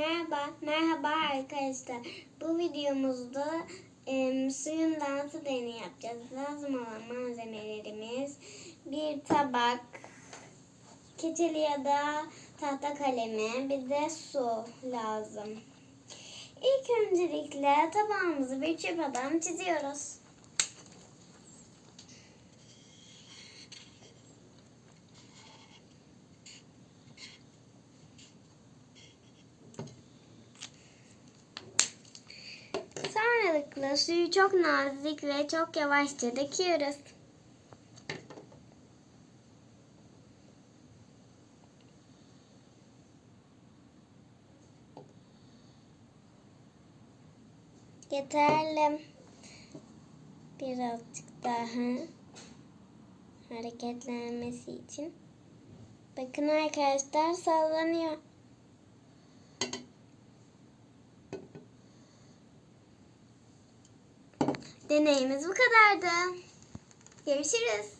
Merhaba, merhaba arkadaşlar. Bu videomuzda em, suyun dansı deneyi yapacağız. Lazım olan malzemelerimiz bir tabak, keçeli ya da tahta kalemi, bir de su lazım. İlk öncelikle tabağımızı bir çöp adam çiziyoruz. Sonralıkla suyu çok nazik ve çok yavaşça döküyoruz. Yeterli. Birazcık daha hareketlenmesi için. Bakın arkadaşlar sallanıyor. Deneyimiz bu kadardı. Görüşürüz.